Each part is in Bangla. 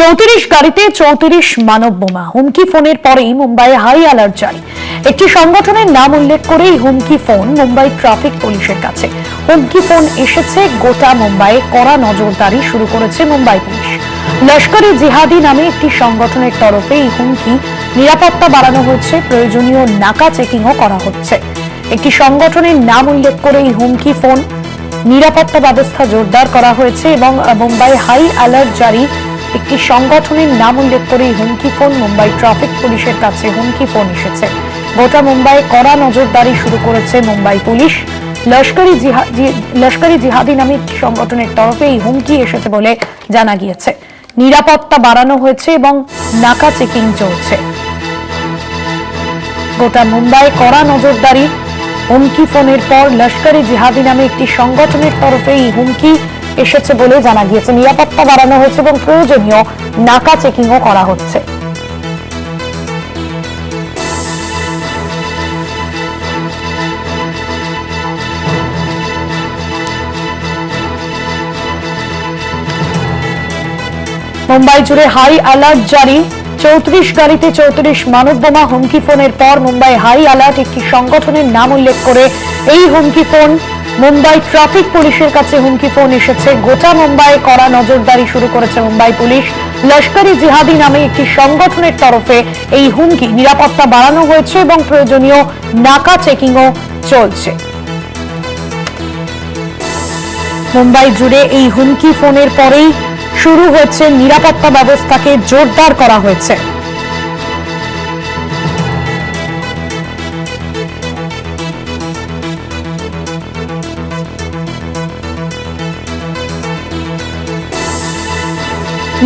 চৌত্রিশ গাড়িতে চৌত্রিশ মানব বোমা। হুমকি ফোনের পরেই মুম্বাইয়ে হাই অ্যালার্ট জারি। একটি সংগঠনের নাম উল্লেখ করেই হুমকি ফোন মুম্বাই ট্রাফিক পুলিশের কাছে। হুমকি ফোন এসেছে গোটা মুম্বাইয়ে, কড়া নজরদারি শুরু করেছে মুম্বাই পুলিশ। লস্করি জিহাদি নামে একটি সংগঠনের তরফে এই হুমকি নিরাপত্তা বাড়ানো হচ্ছে প্রয়োজনীয় নাকা চেকিংও করা হচ্ছে। একটি সংগঠনের নাম উল্লেখ করে এই হুমকি ফোন নিরাপত্তা ব্যবস্থা জোরদার করা হয়েছে এবং মুম্বাই হাই অ্যালার্ট জারি একটি সংগঠনের নাম উল্লেখ করে হুমকি ফোন, মুম্বাই ট্রাফিক পুলিশের কাছে হুমকি ফোন এসেছে। গোটা মুম্বাইয়ে কড়া নজরদারি শুরু করেছে মুম্বাই পুলিশ। লস্করি জিহা- জি- লস্করি জিহাদি নামে একটি সংগঠনের তরফে এই হুমকি এসেছে বলে জানা গিয়েছে। নিরাপত্তা বাড়ানো হয়েছে এবং নাকা চেকিং চলছে। গোটা মুম্বাই কড়া নজরদারি, হুমকি ফোনের পর লস্করি জিহাদি নামে একটি সংগঠনের তরফে এই হুমকি এসেছে বলে জানা গিয়েছে। নিরাপত্তা বাড়ানো হয়েছে এবং প্রয়োজনীয় নাকা চেকিংও করা হচ্ছে। মুম্বাই জুড়ে হাই অ্যালার্ট জারি। চৌত্রিশ গাড়িতে চৌত্রিশ মানব বোমা হুমকি ফোনের পর মুম্বাই হাই অ্যালার্ট একটি সংগঠনের নাম উল্লেখ করে এই হুমকি ফোন মুম্বাই ট্রাফিক পুলিশের কাছে হুমকি ফোন এসেছে। গোটা মুম্বাই কড়া নজরদারি শুরু করেছে মুম্বাই পুলিশ। লস্করি জিহাদি নামে একটি সংগঠনের তরফে এই হুমকি। নিরাপত্তা বাড়ানো হয়েছে এবং প্রয়োজনীয় নাকা চেকিংও চলছে। মুম্বাই জুড়ে এই হুমকি ফোনের পরেই শুরু হয়েছে নিরাপত্তা ব্যবস্থাকে জোরদার করা হয়েছে।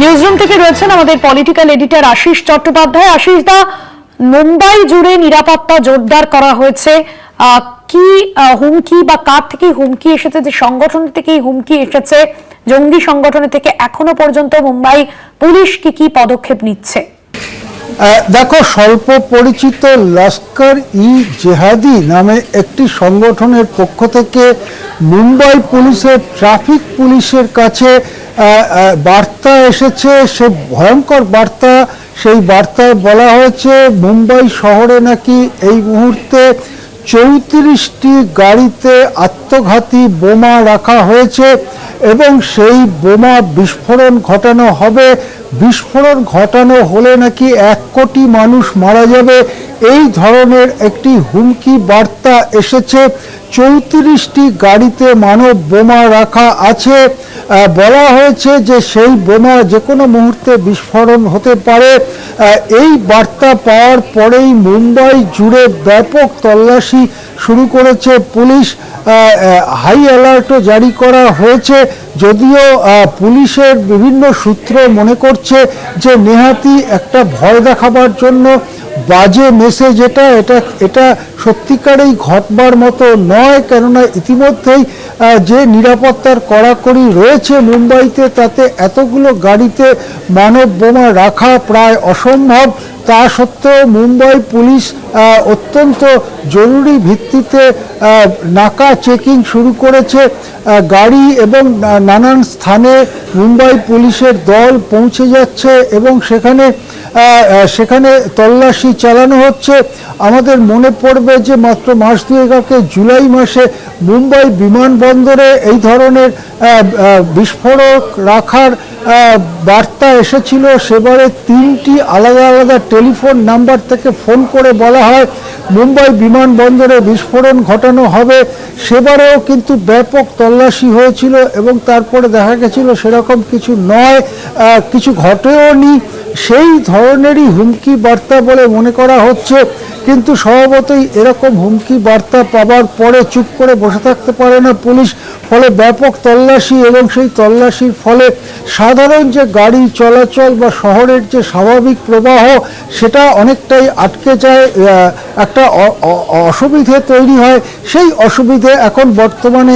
নিউজরুম থেকে রয়েছেন আমাদের পলিটিক্যাল এডিটর আশিস চট্টোপাধ্যায়। আশিস দা, মুম্বাই জুড়ে নিরাপত্তা জোরদার করা হয়েছে। কি হুমকি বা কার থেকে হুমকি এসেছে, যে সংগঠন থেকে হুমকি এসেছে, জঙ্গি সংগঠনের থেকে এখনও পর্যন্ত মুম্বাই পুলিশ কি কি পদক্ষেপ নিচ্ছে? দেখো, স্বল্প পরিচিত লস্কর ই জেহাদি নামে একটি সংগঠনের পক্ষ থেকে মুম্বাই পুলিশের, ট্রাফিক পুলিশের কাছে বার্তা এসেছে, সে ভয়ঙ্কর বার্তা। সেই বার্তায় বলা হয়েছে, মুম্বাই শহরে নাকি এই মুহূর্তে চৌত্রিশটি গাড়িতে আত্মঘাতী বোমা রাখা হয়েছে এবং সেই বোমা বিস্ফোরণ ঘটানো হবে। বিস্ফোরণ ঘটানো হলে নাকি এক কোটি মানুষ মারা যাবে। এই ধরনের একটি হুমকি বার্তা এসেছে। চৌত্রিশটি গাড়িতে মানব বোমা রাখা আছে। বলা হয়েছে যে সেই বোমা যে কোনো মুহূর্তে বিস্ফোরণ হতে পারে। এই বার্তা পাওয়ার পরেই মুম্বাই জুড়ে ব্যাপক তল্লাশি শুরু করেছে পুলিশ। হাই অ্যালার্টও জারি করা হয়েছে। যদিও পুলিশের বিভিন্ন সূত্র মনে করছে যে নেহাতি একটা ভয় দেখাবার জন্য বাজে মেসেজ এটা এটা এটা সত্যিকারেই ঘটবার মতো নয়, কেননা ইতিমধ্যেই যে নিরাপত্তার কড়াকড়ি রয়েছে মুম্বাইতে, তাতে এতগুলো গাড়িতে মানব বোমা রাখা প্রায় অসম্ভব। তা সত্ত্বেও মুম্বাই পুলিশ অত্যন্ত জরুরি ভিত্তিতে নাকা চেকিং শুরু করেছে। গাড়ি এবং নানান স্থানে মুম্বাই পুলিশের দল পৌঁছে যাচ্ছে এবং সেখানে সেখানে তল্লাশি চালানো হচ্ছে। আমাদের মনে পড়বে যে মাত্র মাস দুয়েক আগে, জুলাই মাসে মুম্বাই বিমানবন্দরে এই ধরনের বিস্ফোরক রাখার বার্তা এসেছিল সেবারে তিনটি আলাদা আলাদা টেলিফোন নাম্বার থেকে ফোন করে বলা হয়, মুম্বাই বিমানবন্দরে বিস্ফোরণ ঘটানো হবে। সেবারেও কিন্তু ব্যাপক তল্লাশি হয়েছিল এবং তারপরে দেখা গেছিল সেরকম কিছু নয় কিছু ঘটেও নি সেই ধরনেরই হুমকি বার্তা বলে মনে করা হচ্ছে, কিন্তু স্বভাবতই এরকম হুমকি বার্তা পাবার পরে চুপ করে বসে থাকতে পারে না পুলিশ। ফলে ব্যাপক তল্লাশি এবং সেই তল্লাশির ফলে সাধারণ যে গাড়ি চলাচল বা শহরের যে স্বাভাবিক প্রবাহ, সেটা অনেকটাই আটকে যায় একটা অসুবিধে তৈরি হয়। সেই অসুবিধে এখন বর্তমানে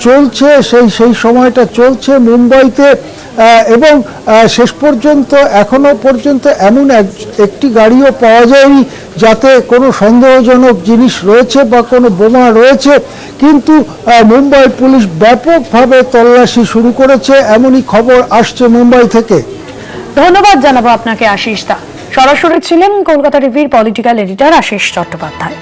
চলছে, সেই সেই সময়টা চলছে মুম্বাইতে। এবং শেষ পর্যন্ত, এখনও পর্যন্ত এমন এক- একটি গাড়িও পাওয়া যায়নি যাতে কোনো সন্দেহজনক জিনিস রয়েছে বা কোনো বোমা রয়েছে। কিন্তু মুম্বাই পুলিশ ব্যাপকভাবে তল্লাশি শুরু করেছে, এমনই খবর আসছে মুম্বাই থেকে। ধন্যবাদ জানাব আপনাকে, আশিস দা। সরাসরি ছিলেন কলকাতা টিভির পলিটিক্যাল এডিটর আশিস চট্টোপাধ্যায়।